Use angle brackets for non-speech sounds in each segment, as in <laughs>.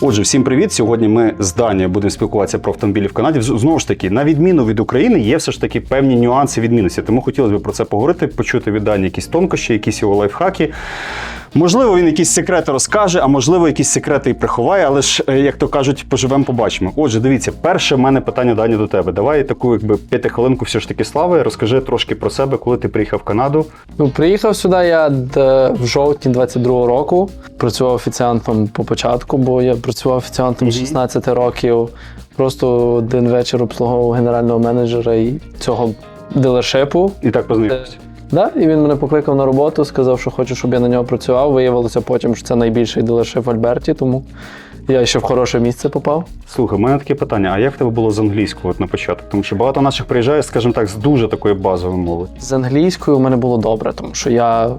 Отже, всім привіт. Сьогодні ми з Данією будемо спілкуватися про автомобілі в Канаді. Знову ж таки, на відміну від України, є все ж таки певні нюанси відмінності. Тому хотілося б про це поговорити, почути від Дані якісь тонкощі, якісь його лайфхаки. Можливо, він якісь секрети розкаже, а можливо, якісь секрети і приховає, але ж, е, як то кажуть, поживемо, побачимо. Отже, дивіться, перше в мене питання Дані до тебе. Давай таку, якби п'ятихвилинку все ж таки слави. Розкажи трошки про себе, коли ти приїхав в Канаду. Ну, приїхав сюди я в жовтні 22-го року. Працював офіціантом по початку, бо я працював офіціантом з 16 років. Просто один вечір обслуговував генерального менеджера і цього дилершипу. І так познайомився. Да, і він мене покликав на роботу, сказав, що хоче, щоб я на нього працював. Виявилося потім, що це найбільший дилершип в Альберті, тому я ще в хороше місце попав. Слухай, у мене таке питання: а як в тебе було з англійською от на початку? Тому що багато наших приїжджає, скажімо так, з дуже такої базової мови. З англійською у мене було добре, тому що я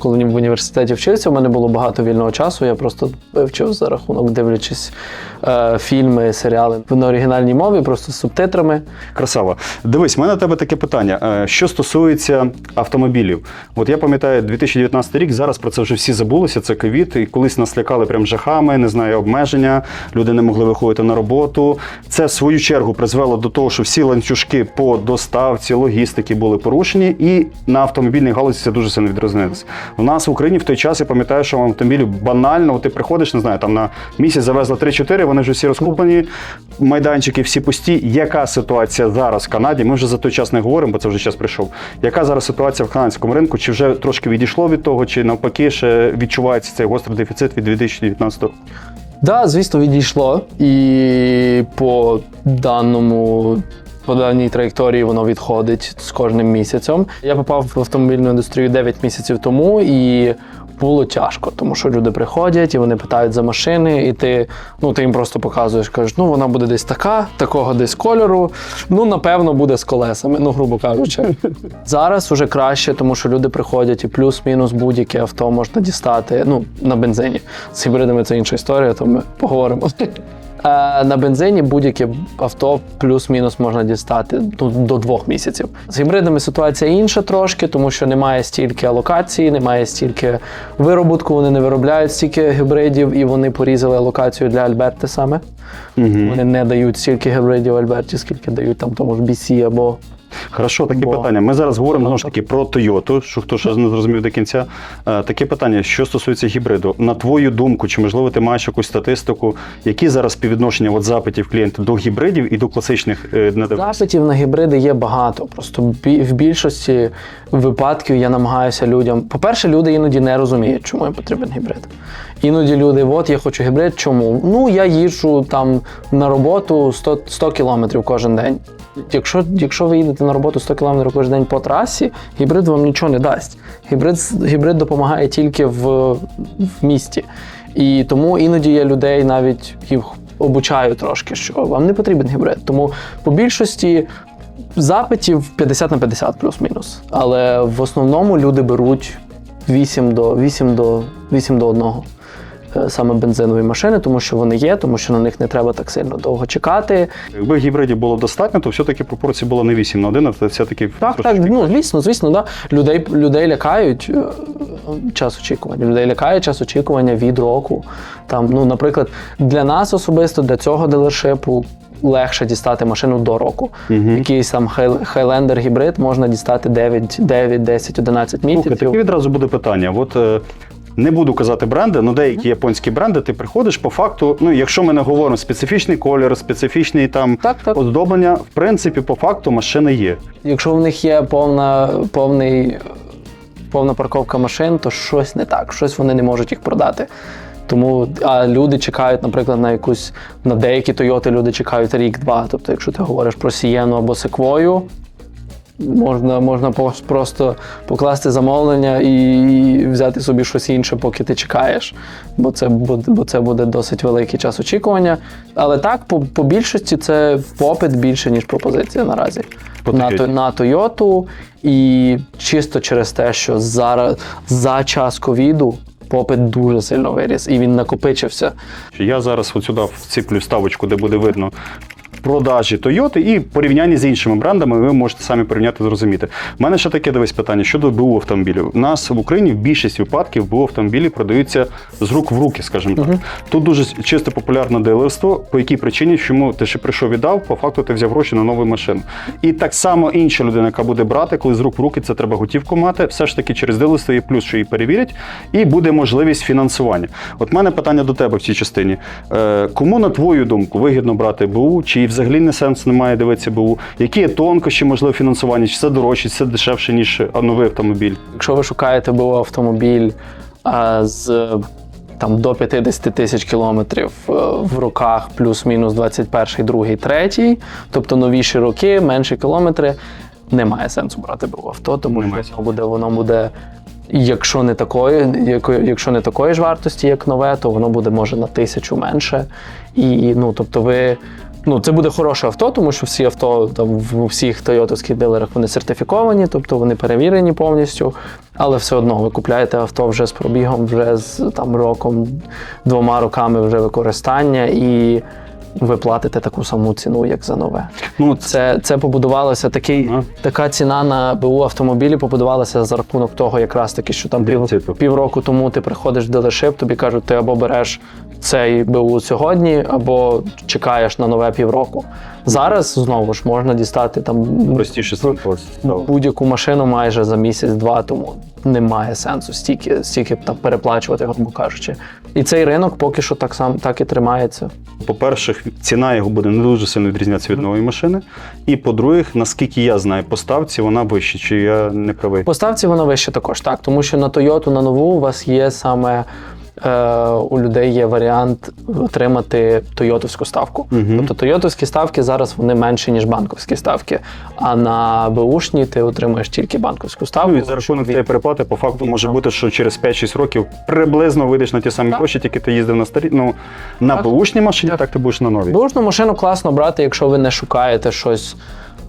коли в університеті вчився, у мене було багато вільного часу. Я просто вивчив за рахунок, дивлячись е, фільми, серіали на оригінальній мові, просто з субтитрами. Красава. Дивись, в мене тебе таке питання. Е, Що стосується автомобілів, от я пам'ятаю 2019 рік, зараз про це вже всі забулися. Це ковід, і колись нас лякали прям жахами, не знаю, обмеження. Люди не могли виходити на роботу. Це в свою чергу призвело до того, що всі ланцюжки по доставці, логістики були порушені, і на автомобільній галузі це дуже сильно відрознилося. У нас в Україні в той час я пам'ятаю, що в автомобілі банально, ти приходиш, не знаю, там на місяць завезли 3-4, вони вже всі розкуплені, майданчики всі пусті. Яка ситуація зараз в Канаді? Ми вже за той час не говоримо, бо це вже час прийшов. Яка зараз ситуація в канадському ринку? Чи вже трошки відійшло від того, чи навпаки ще відчувається цей гострий дефіцит від 2019 року? Да, звісно, відійшло. І по даному. По даній траєкторії воно відходить з кожним місяцем. Я попав в автомобільну індустрію 9 місяців тому і було тяжко, тому що люди приходять і вони питають за машини, і ти, ну, ти їм просто показуєш, кажеш, ну вона буде десь така, такого десь кольору. Ну, напевно, буде з колесами, ну, грубо кажучи. Зараз вже краще, тому що люди приходять і плюс-мінус будь-яке авто можна дістати ну, на бензині. З гібридами це інша історія, то ми поговоримо. Е, На бензині будь-яке авто плюс-мінус можна дістати ну, до двох місяців. З гібридами ситуація інша трошки, тому що немає стільки алокації, немає стільки виробутку, вони не виробляють стільки гібридів, і вони порізали алокацію для Альберти саме. Вони не дають стільки гібридів Альберті, скільки дають там тому ж BC або Хорошо, таке Бо- питання. Ми зараз говоримо знову ж таки про Toyota, що хто ще не зрозумів до кінця. Е, Таке питання, що стосується гібриду. На твою думку, чи можливо ти маєш якусь статистику, які зараз співвідношення от запитів клієнтів до гібридів і до класичних е, не Запитів на гібриди є багато. Просто в більшості випадків я намагаюся людям. По-перше, люди іноді не розуміють, чому їм потрібен гібрид. Іноді люди, от я хочу гібрид, чому? Ну я їжджу там на роботу 100, 100 кілометрів кожен день. Якщо, якщо ви їдете на роботу 100 кілометрів кожен день по трасі, гібрид вам нічого не дасть. Гібрид, гібрид допомагає тільки в, в місті. І тому іноді я людей навіть їх обучаю трошки, що вам не потрібен гібрид. Тому по більшості запитів 50 на 50 плюс-мінус. Але в основному люди беруть 8 до 8 до 8 до 1 е, саме бензинові машини, тому що вони є, тому що на них не треба так сильно довго чекати. Якби гібридів було достатньо, то все-таки пропорції було не 8 на 1, а це все-таки Так, так, ну звісно, звісно, да. Людей, людей лякають е, час очікування. Людей лякає час очікування від року. Там, ну, наприклад, для нас особисто, для цього дилершипу легше дістати машину до року. Якийсь там Хай- Highlander гібрид можна дістати 9, 9 10, 11 Слухай, місяців. таке відразу буде питання. От е, не буду казати бренди, але деякі японські бренди, ти приходиш по факту. Ну, якщо ми не говоримо специфічний колір, специфічний там Так, так. оздоблення, в принципі, по факту машини є. Якщо в них є повна, повний, повна парковка машин, то щось не так, щось вони не можуть їх продати. Тому а люди чекають, наприклад, на якусь на деякі Тойоти люди чекають рік-два. Тобто, якщо ти говориш про Сієну або Секвою, можна, можна просто покласти замовлення і взяти собі щось інше, поки ти чекаєш. Бо це бо це буде досить великий час очікування. Але так, по, по більшості це попит більше, ніж пропозиція наразі. На, Toyota. На Тойоту. І чисто через те, що зараз за час ковіду попит дуже сильно виріс, і він накопичився. Я зараз от сюди вціплю ставочку, де буде видно продажі Toyota і порівнянні з іншими брендами, ви можете самі порівняти зрозуміти. У мене ще таке дивись питання щодо БУ автомобілів. У нас в Україні в більшість випадків БУ автомобілі продаються з рук в руки, скажімо так. Тут дуже чисто популярне дилерство, по якій причині, чому ти ще прийшов віддав, по факту ти взяв гроші на нову машину. І так само інша людина, яка буде брати, коли з рук в руки це треба готівку мати, все ж таки через дилерство є плюс, що її перевірять, і буде можливість фінансування. От мене питання до тебе в цій частині. Е, кому, на твою думку, вигідно брати БУ, чи взагалі не сенс немає дивитися БУ? Які є тонкощі, можливо, фінансування, чи це дорожче, чи це дешевше, ніж новий автомобіль? Якщо ви шукаєте БУ автомобіль а, з там до 50 тисяч кілометрів е, в роках, плюс-мінус 21, 2, 3, тобто новіші роки, менші кілометри, немає сенсу брати БУ авто, тому Немає що воно буде, воно буде. Якщо не такої, якщо не такої ж вартості, як нове, то воно буде може на тисячу менше. І ну, тобто, ви ну це буде хороше авто, тому що всі авто там в всіх тойотовських дилерах вони сертифіковані, тобто вони перевірені повністю. Але все одно ви купляєте авто вже з пробігом, вже з там роком, двома роками вже використання, і ви платите таку саму ціну, як за нове. Ну, Це, це побудувалося такий, Ага. така ціна на БУ автомобілі побудувалася за рахунок того, якраз таки, що там пів, півроку тому ти приходиш в дилершип, тобі кажуть, ти або береш цей БУ сьогодні, або чекаєш на нове півроку. Зараз знову ж можна дістати там простіше будь-яку машину майже за місяць-два, тому немає сенсу стільки, стільки там переплачувати, грубо кажучи. І цей ринок поки що так сам так і тримається. По-перше, ціна його буде не дуже сильно відрізнятися від нової машини. І по-друге, наскільки я знаю, по ставці вона вища, чи я не правий. Поставці вона вища також, так. Тому що на Toyota, на нову у вас є саме. Е, у людей є варіант отримати тойотовську ставку. Мгм. Тобто тойотовські ставки зараз вони менші, ніж банковські ставки. А на БУшні ти отримуєш тільки банковську ставку. Ну і за рахунок цієї переплати, по факту може бути, що через 5-6 років приблизно вийдеш на ті самі гроші, тільки ти їздив на старі. Ну на Так. бушній машині, Так. так ти будеш на новій. Бушну машину класно брати, якщо ви не шукаєте щось.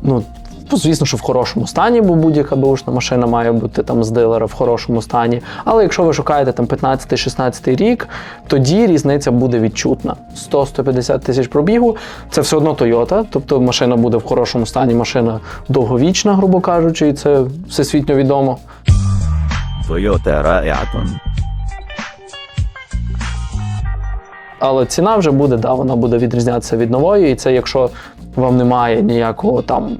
Ну, Ну, звісно, що в хорошому стані, бо будь-яка бушна машина має бути там з дилера в хорошому стані. Але якщо ви шукаєте там 15-16 рік, тоді різниця буде відчутна. 100-150 тисяч пробігу це все одно Toyota, тобто машина буде в хорошому стані, машина довговічна, грубо кажучи, і це всесвітньо відомо. Toyota Rayton. Але ціна вже буде, да, вона буде відрізнятися від нової, і це якщо вам немає ніякого там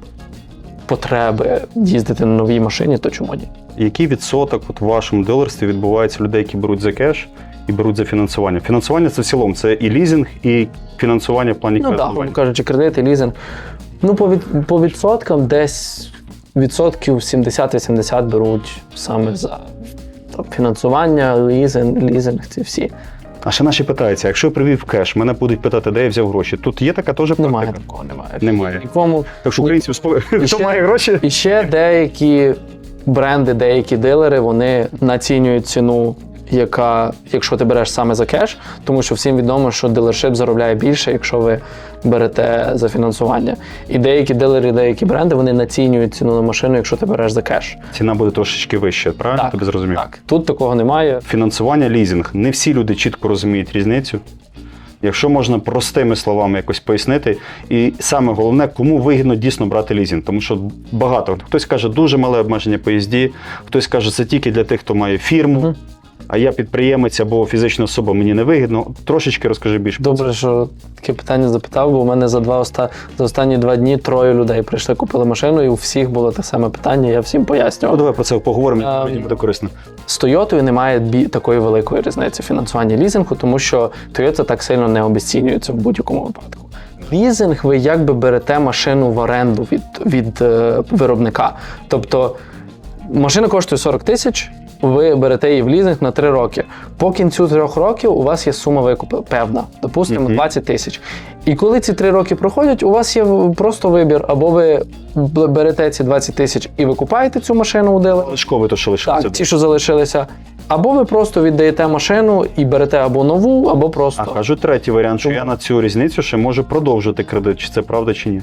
потреби їздити на новій машині, то чому ні? Який відсоток от в вашому дилерстві відбувається людей, які беруть за кеш і беруть за фінансування? Фінансування це в цілому, це і лізинг, і фінансування в плані Ну так, грубо кажучи, кредит і лізинг. Ну, по, від, по відсоткам десь відсотків 70-80 беруть саме за там, фінансування, лізинг, лізинг, ці всі. А ще наші питаються, якщо я привів кеш, мене будуть питати, де я взяв гроші. Тут є така теж практика? Немає такого, немає. Немає. Нікому. Так що українців спо... хто ще- має гроші? І ще деякі бренди, деякі дилери, вони націнюють ціну, яка, якщо ти береш саме за кеш, тому що всім відомо, що дилершип заробляє більше, якщо ви берете за фінансування. І деякі дилери, деякі бренди вони націнюють ціну на машину, якщо ти береш за кеш. Ціна буде трошечки вища, правильно? Тобі зрозумів? Так, тут такого немає. Фінансування, лізинг. Не всі люди чітко розуміють різницю. Якщо можна простими словами якось пояснити, і саме головне, кому вигідно дійсно брати лізинг. Тому що багато хтось каже, дуже мале обмеження по їзді, хтось каже, це тільки для тих, хто має фірму. А я підприємець або фізична особа, мені не вигідно. Трошечки розкажи більше. Добре, що таке питання запитав, бо у мене за два оста... за останні два дні троє людей прийшли, купили машину, і у всіх було те саме питання. Я всім Ну, давай про це поговоримо, Ем, мені буде корисно. З Тойотою немає бі- такої великої різниці фінансування лізингу, тому що Toyota так сильно не обесцінюється в будь-якому випадку. Лізинг ви якби берете машину в оренду від, від е, виробника. Тобто машина коштує 40 тисяч, ви берете її в лізинг на 3 роки. По кінцю трьох років у вас є сума викупу певна, допустимо, Мгм. 20 тисяч. І коли ці 3 роки проходять, у вас є просто вибір, або ви берете ці 20 тисяч і викупаєте цю машину у дилера, Шкови то, що лишилося. так, ті, що залишилися. Або ви просто віддаєте машину і берете або нову, або просто. А кажуть третій варіант, що я на цю різницю ще можу продовжити кредит. Чи це правда чи ні?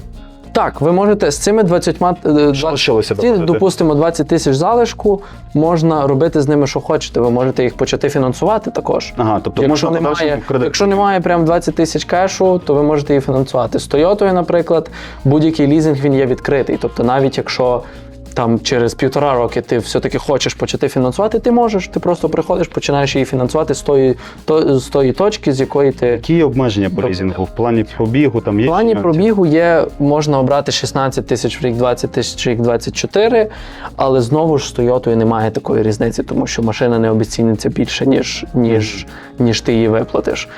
Так, ви можете з цими 20, е, Що ці, допустимо, 20 тисяч залишку, можна робити з ними, що хочете. Ви можете їх почати фінансувати також. Ага, тобто Якщо можна немає, кредит. якщо немає прям 20 тисяч кешу, то ви можете її фінансувати. З Тойотою, наприклад, будь-який лізинг він є відкритий. Тобто, навіть якщо там через півтора роки ти все-таки хочеш почати фінансувати, ти можеш. Ти просто приходиш, починаєш її фінансувати з тої, то, з тої точки, з якої ти. Які обмеження по лізінгу? В плані пробігу там є? В плані пробігу є, можна обрати 16 тисяч в рік, 20 тисяч в рік, 24, але знову ж з Тойотою немає такої різниці, тому що машина не обіціниться більше, ніж, ніж, ніж ти її виплатиш.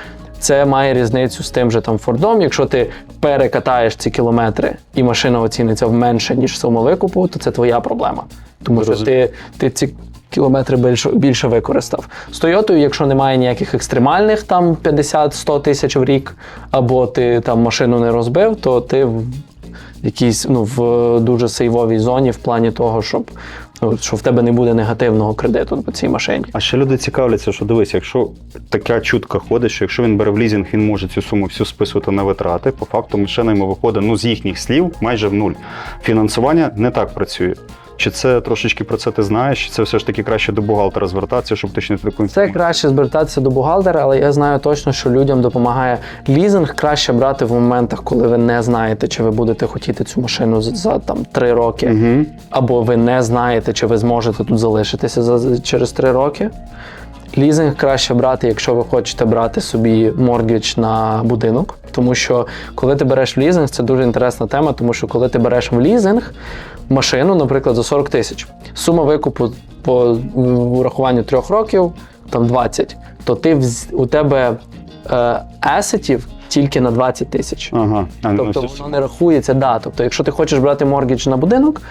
Це має різницю з тим же там Фордом. Якщо ти перекатаєш ці кілометри і машина оціниться в менше, ніж сума викупу, то це твоя проблема. Тому що ти, ти ці кілометри більше, більше використав. З Тойотою, якщо немає ніяких екстремальних там 50-100 тисяч в рік, або ти там машину не розбив, то ти в якійсь ну, в дуже сейвовій зоні в плані того, щоб ну, що в тебе не буде негативного кредиту по цій машині. А ще люди цікавляться, що дивись, якщо така чутка ходить, що якщо він бере в лізінг, він може цю суму всю списувати на витрати. По факту машина йому виходить ну, з їхніх слів майже в нуль. Фінансування не так працює. Чи це трошечки про це ти знаєш? Чи це все ж таки краще до бухгалтера звертатися, щоб уточнити таку Це краще звертатися до бухгалтера, але я знаю точно, що людям допомагає лізинг краще брати в моментах, коли ви не знаєте, чи ви будете хотіти цю машину за, за там три роки, Угу. або ви не знаєте, чи ви зможете тут залишитися за, через три роки. Лізинг краще брати, якщо ви хочете брати собі моргідж на будинок. Тому що коли ти береш в лізинг, це дуже інтересна тема, тому що коли ти береш в лізинг машину, наприклад, за 40 тисяч, сума викупу по урахуванню трьох років, там 20, то ти у тебе е, есетів тільки на 20 тисяч. Ага. Ну, Тобто воно не рахується, да. Тобто, якщо ти хочеш брати моргідж на будинок,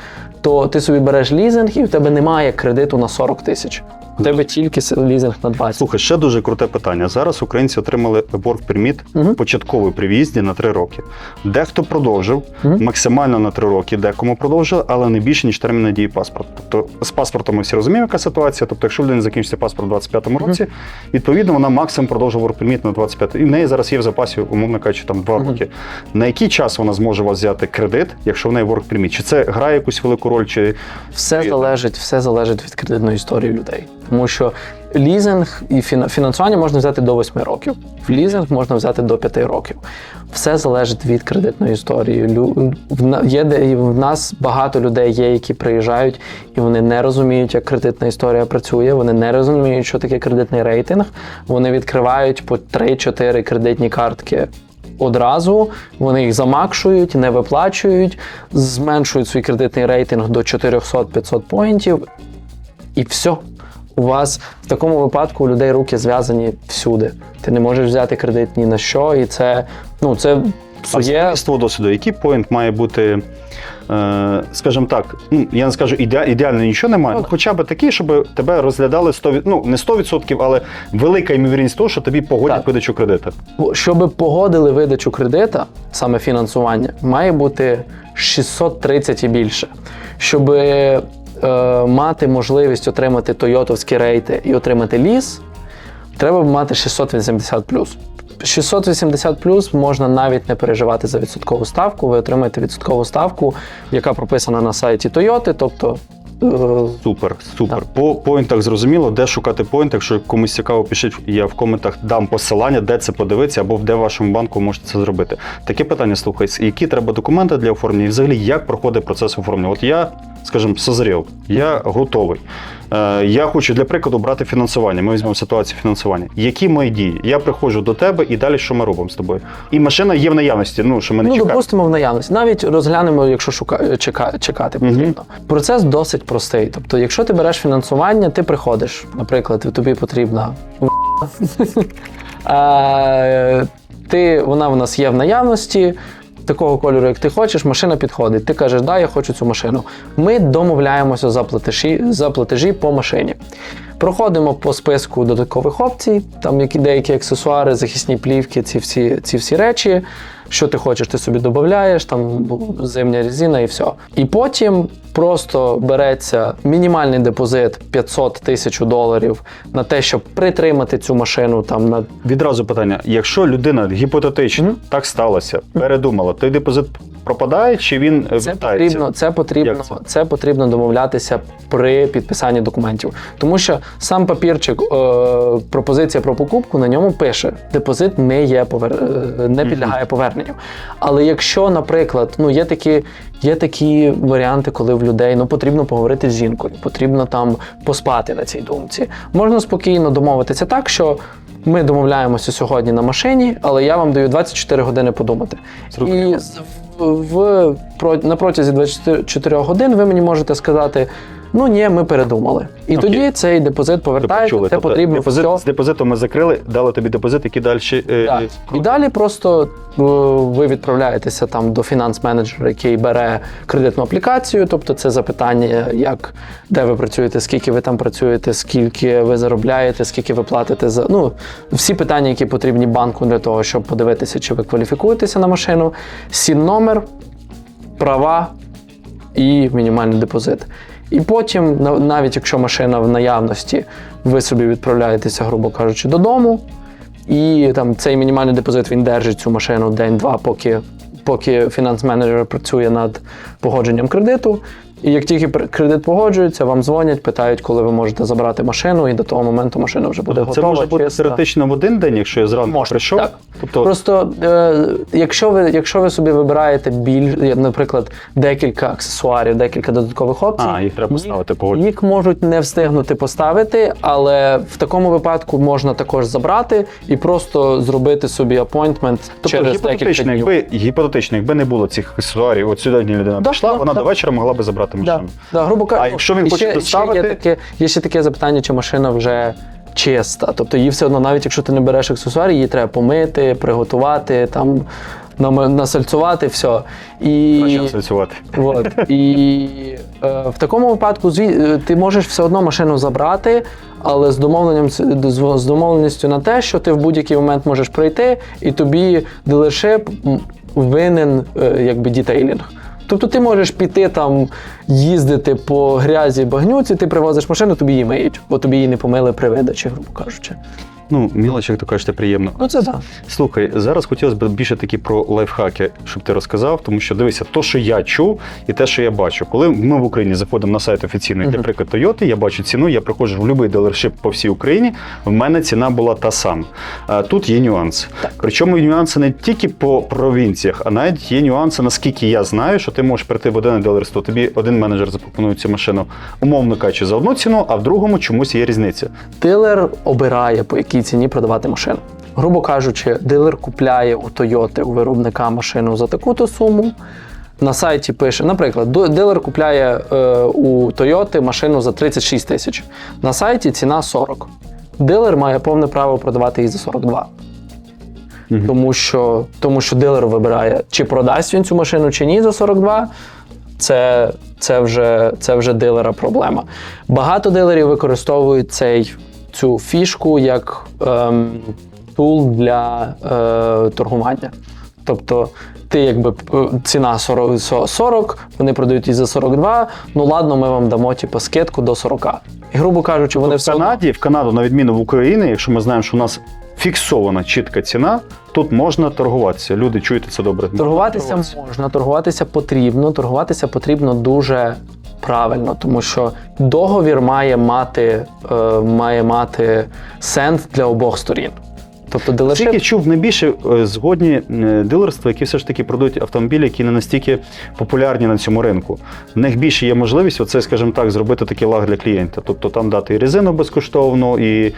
то ти собі береш лізинг і в тебе немає кредиту на 40 тисяч. У тебе тільки лізинг на 20. Слухай, ще дуже круте питання. Зараз українці отримали work permit Мгм. початковий при в'їзді на 3 роки. Дехто продовжив Мгм. максимально на 3 роки, декому продовжили, але не більше, ніж термін дії паспорту. Тобто з паспортом ми всі розуміємо, яка ситуація. Тобто, якщо в людини закінчиться паспорт у 25-му році, відповідно вона максимум продовжує permit на 25 І в неї зараз є в запасі, умовно кажучи, там 2 Мгм. роки. На який час вона зможе у вас взяти кредит, якщо в неї work permit? Чи це грає якусь велику роль, чи Все залежить, все залежить від кредитної історії людей. Тому що лізинг і фіна- фінансування можна взяти до 8 років. В лізинг можна взяти до 5 років. Все залежить від кредитної історії. Є де в нас багато людей є, які приїжджають і вони не розуміють, як кредитна історія працює. Вони не розуміють, що таке кредитний рейтинг. Вони відкривають по 3-4 кредитні картки одразу, вони їх замакшують, не виплачують, зменшують свій кредитний рейтинг до 400-500 поінтів, і все. У вас в такому випадку у людей руки зв'язані всюди. Ти не можеш взяти кредит ні на що, і це ну це А з твого досвіду, який поінт має бути, е, скажімо так, ну я не скажу іде, ідеально нічого немає, Ну, ну, хоча б такий, щоб тебе розглядали 100, від- ну не 100%, але велика ймовірність того, що тобі погодять Так. видачу кредиту. Щоб погодили видачу кредита, саме фінансування, має бути 630 і більше. Щоб мати можливість отримати тойотовські рейти і отримати ліс, треба мати 680 680 можна навіть не переживати за відсоткову ставку. Ви отримаєте відсоткову ставку, яка прописана на сайті Toyota, тобто. е, Супер, супер. Так. По поінтах зрозуміло, де шукати поінт. Якщо комусь цікаво, пишіть, я в коментах дам посилання, де це подивитися, або де в вашому банку можете це зробити. Таке питання слухай, які треба документи для оформлення, і взагалі як проходить процес оформлення? От я, скажімо, созрів, я готовий. Е, я хочу для прикладу брати фінансування. Ми візьмемо ситуацію фінансування. Які мої дії? Я приходжу до тебе і далі що ми робимо з тобою? І машина є в наявності. Ну що ми не Ну, чекаємо. допустимо, в наявності. Навіть розглянемо, якщо шука... чека... чекати потрібно. Процес досить простий. Тобто, якщо ти береш фінансування, ти приходиш, наприклад, тобі потрібна <laughs> Е, ти, вона в нас є в наявності. Такого кольору, як ти хочеш, машина підходить. Ти кажеш, да, я хочу цю машину. Ми домовляємося за платежі, за платежі по машині. Проходимо по списку додаткових опцій, там які деякі аксесуари, захисні плівки, ці всі, ці всі речі. Що ти хочеш, ти собі додаєш, там зимня резина і все. І потім просто береться мінімальний депозит 500 тисяч доларів на те, щоб притримати цю машину там на Відразу питання: якщо людина гіпотетично Мгм. так сталося, передумала, той депозит пропадає чи він е, Це потрібно, це потрібно, це? це? потрібно домовлятися при підписанні документів. Тому що сам папірчик, е, пропозиція про покупку на ньому пише: депозит не є повер... е, не підлягає поверненню. Але якщо, наприклад, ну є такі. Є такі варіанти, коли в людей ну потрібно поговорити з жінкою, потрібно там поспати на цій думці. Можна спокійно домовитися так, що ми домовляємося сьогодні на машині, але я вам даю 24 години подумати. І в, в на протязі 24 годин ви мені можете сказати: ну ні, ми передумали. І Окей. тоді цей депозит повертається. Це Тобто потрібно депозит, все. з депозитом ми закрили, дали тобі депозит, який далі. е, Так. І далі просто е, ви відправляєтеся там до фінанс-менеджера, який бере кредитну аплікацію. Тобто це запитання, як де ви працюєте, скільки ви там працюєте, скільки ви заробляєте, скільки ви платите за ну всі питання, які потрібні банку для того, щоб подивитися, чи ви кваліфікуєтеся на машину, сін номер, права і мінімальний депозит. І потім, навіть якщо машина в наявності, ви собі відправляєтеся, грубо кажучи, додому, і там цей мінімальний депозит він держить цю машину день-два, поки, поки фінанс-менеджер працює над погодженням кредиту. І як тільки кредит погоджується, вам дзвонять, питають, коли ви можете забрати машину, і до того моменту машина вже буде Тобто це готова. може бути чиста. теоретично в один день, якщо я зранку Можна, прийшов. так. Тобто Просто е, якщо ви, якщо ви собі вибираєте біль, наприклад, декілька аксесуарів, декілька додаткових опцій, А, їх треба поставити, погоджу. їх можуть не встигнути поставити, але в такому випадку можна також забрати і просто зробити собі апойнтмент Тобто через декілька днів. якби гіпотетично, якби не було цих аксесуарів, от сьогодні людина Да, пішла, да, вона да. до вечора могла би забрати Да, машину. да, грубо кажучи, А якщо він хоче ще, доставити? Ще є, таке, є ще таке запитання, чи машина вже чиста. Тобто її все одно, навіть якщо ти не береш аксесуари, її треба помити, приготувати, там, насальцювати, все. І... От. І е, в такому випадку зві- е, ти можеш все одно машину забрати, але з домовленням з- з домовленістю на те, що ти в будь-який момент можеш прийти, і тобі дилершип винен е, якби дітейлінг. Тобто ти можеш піти там їздити по грязі багнюці, ти привозиш машину, тобі її миють, бо тобі її не помили при видачі, грубо кажучи. Ну, мілоч, як то кажете, приємно. Ну це так. Слухай, зараз хотілося б більше такі про лайфхаки, щоб ти розказав, тому що дивися, то, що я чув, і те, що я бачу. Коли ми в Україні заходимо на сайт офіційний, Мгм. наприклад, Toyota, я бачу ціну, я приходжу в будь-який дилершип по всій Україні. В мене ціна була та сама. А тут є нюанси. Причому нюанси не тільки по провінціях, а навіть є нюанси, наскільки я знаю, що ти можеш прийти в один дилерство, тобі один менеджер запропонує цю машину, умовно кажучи, за одну ціну, а в другому чомусь є різниця. Дилер обирає, по якій ціні продавати машину. Грубо кажучи, дилер купляє у Toyota, у виробника машину за таку-то суму. На сайті пише, наприклад, дилер купляє е, у Toyota машину за 36 тисяч. На сайті ціна 40. Дилер має повне право продавати її за 42. Мгм. Тому, що, тому що дилер вибирає, чи продасть він цю машину, чи ні за 42. Це, це, вже, це вже дилера проблема. Багато дилерів використовують цей, цю фішку як ем, тул для е, торгування. Тобто ти якби е, ціна 40, со- 40, вони продають її за 42, ну ладно, ми вам дамо типу, скидку до 40. І грубо кажучи, вони в все одно- Канаді, в Канаду, на відміну в Україні, якщо ми знаємо, що у нас фіксована чітка ціна, тут можна торгуватися. Люди, чуєте це добре. Торгуватися торгуватися. можна, торгуватися потрібно. Торгуватися потрібно дуже правильно, тому що договір має мати, е, має мати сенс для обох сторін. Тобто Скільки дилершип чув найбільше е, згодні е, дилерства, які все ж таки продають автомобілі, які не настільки популярні на цьому ринку. В них більше є можливість, оце, скажімо так, зробити такий лаг для клієнта. Тобто там дати і резину безкоштовно, і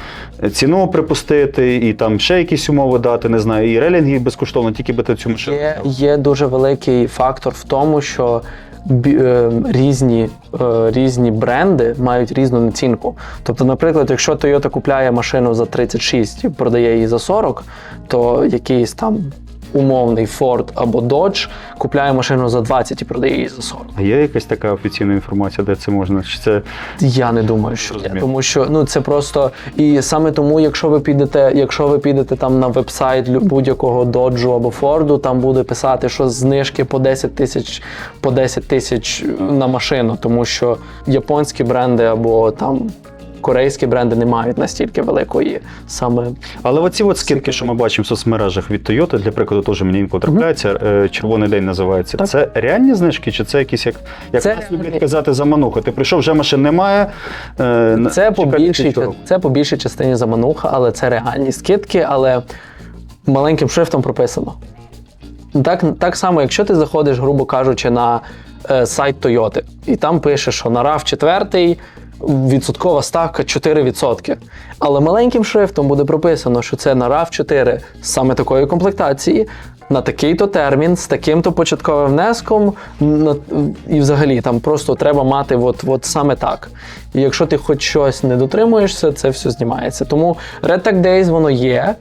ціну припустити, і там ще якісь умови дати, не знаю, і релінги безкоштовно, тільки би ти цю машину. є, є дуже великий фактор в тому, що різні, е, різні бренди мають різну націнку. Тобто, наприклад, якщо Toyota купляє машину за 36 і продає її за 40, то якийсь там умовний Ford або Dodge купляє машину за 20 і продає її за 40. А є якась така офіційна інформація, де це можна? Чи це Я не думаю, що є, тому що ну це просто і саме тому, якщо ви підете, якщо ви підете там на вебсайт будь-якого доджу або Форду, там буде писати, що знижки по 10 тисяч по 10 тисяч на машину, тому що японські бренди або там. Корейські бренди не мають настільки великої саме Але оці от скидки, що ми бачимо в соцмережах від Toyota, для прикладу, теж мені інколи трапляється, е, червоний день називається. Так. Це реальні знижки, чи це якісь як, як Це нас люблять казати замануха? Ти прийшов, вже машин немає. е, Це по більшій, це по більшій частині замануха, але це реальні скидки, але маленьким шрифтом прописано. Так, так само, якщо ти заходиш, грубо кажучи, на е, сайт Toyota, і там пише, що на RAV 4 відсоткова ставка 4%. Але маленьким шрифтом буде прописано, що це на RAV 4 саме такої комплектації. На такий-то термін, з таким-то початковим внеском, на, і взагалі там просто треба мати от, от саме так. І якщо ти хоч щось не дотримуєшся, це все знімається. Тому Red Tag Days воно є.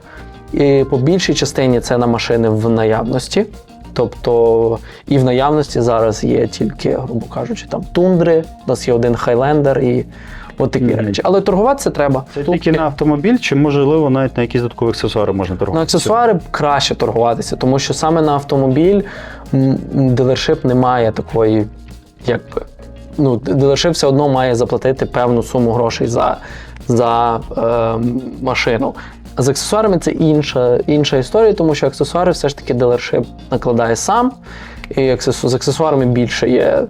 І по більшій частині це на машини в наявності. Тобто і в наявності зараз є тільки, грубо кажучи, там тундри, у нас є один хайлендер і от такі Мгм. речі. Але торгуватися треба. Це Тут тільки на автомобіль, чи можливо навіть на якісь додаткові аксесуари можна на торгувати? аксесуари краще торгуватися, тому що саме на автомобіль дилершип не має такої, якби. Ну, дилершип все одно має заплатити певну суму грошей за, за е, машину. З аксесуарами це інша, інша історія, тому що аксесуари все ж таки дилершип накладає сам, і аксесу- з аксесуарами більше є.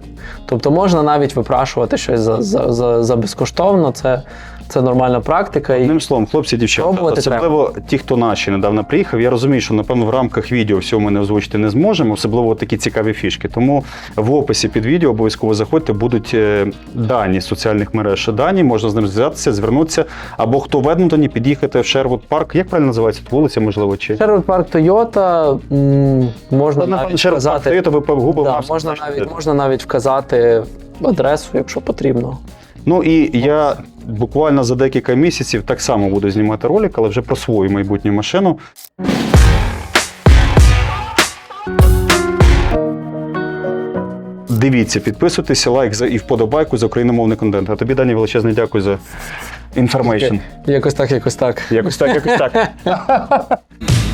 Тобто можна навіть випрашувати щось за, за, за, за безкоштовно, це, це нормальна практика. І Одним словом, хлопці, дівчата, Пробувати особливо ті, хто наші недавно приїхав. Я розумію, що напевно в рамках відео всього ми не озвучити не зможемо, особливо такі цікаві фішки. Тому в описі під відео обов'язково заходьте, будуть е, дані з соціальних мереж. Дані можна з ним зв'язатися, звернутися. Або хто в Едмонтоні, під'їхати в Шервуд парк. Як правильно називається тут вулиця, можливо, чи Park Toyota м, можна навіть Шервуд парк вказати, Toyota, ви по Google да, Maps можна, бачите, навіть, можна навіть вказати адресу, якщо потрібно. Ну і я буквально за декілька місяців так само буду знімати ролик, але вже про свою майбутню машину. Дивіться, підписуйтеся, лайк за і вподобайку за україномовний контент. А тобі, Дані, величезне дякую за інформейшн. Якось так, якось так. Якось так, якось так. <laughs>